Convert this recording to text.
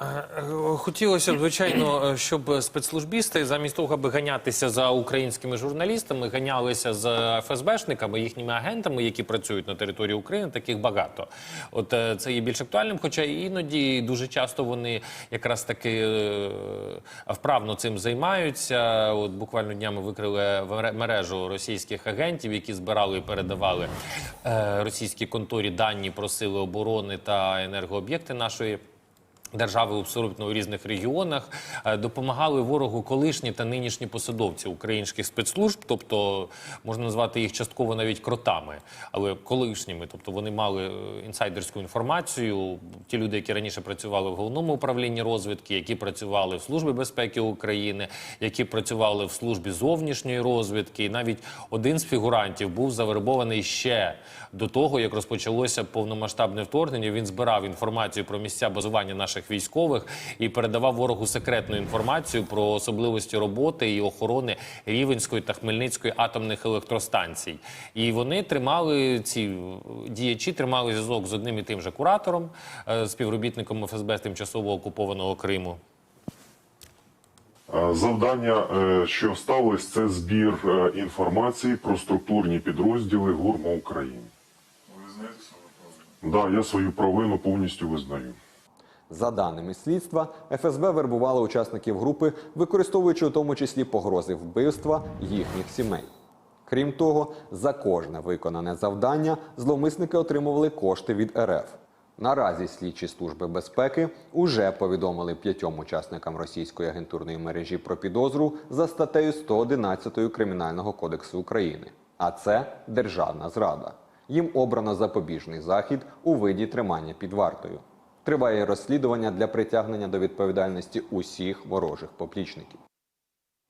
Е, Хотілося б, звичайно, щоб спецслужбісти замість того, аби ганятися за українськими журналістами, ганялися за ФСБшниками, їхніми агентами, які працюють на території України. Таких багато. От е, це є більш актуальним, хоча іноді дуже часто вони якраз таки е, вправно цим займаються. От буквально днями викрили мережу російських агентів, які збирали і передавали е, російській конторі дані про сили оборони та енергооб'єкти нашої. Держави абсолютно у різних регіонах е, допомагали ворогу колишні та нинішні посадовці українських спецслужб, тобто можна назвати їх частково навіть кротами, але колишніми. Тобто вони мали е, інсайдерську інформацію. Ті люди, які раніше працювали в головному управлінні розвідки, які працювали в службі безпеки України, які працювали в службі зовнішньої розвідки, і навіть один з фігурантів був завербований ще до того, як розпочалося повномасштабне вторгнення. Він збирав інформацію про місця базування наших військових і передавав ворогу секретну інформацію про особливості роботи і охорони Рівенської та Хмельницької атомних електростанцій. І вони тримали ці діячі, тримали зв'язок з одним і тим же куратором, е, співробітником ФСБ з тимчасово окупованого Криму. Е, Завдання, е, що сталося, це збір інформації про структурні підрозділи ГУРМО України. Ви знаєте свою провину? Да, я свою провину повністю визнаю. За даними слідства, ФСБ вербувало учасників групи, використовуючи у тому числі погрози вбивства їхніх сімей. Крім того, за кожне виконане завдання зловмисники отримували кошти від РФ. Наразі слідчі служби безпеки уже повідомили п'ятьом учасникам російської агентурної мережі про підозру за статтею 111 Кримінального кодексу України. А це державна зрада. Їм обрано запобіжний захід у виді тримання під вартою. Триває розслідування для притягнення до відповідальності усіх ворожих поплічників.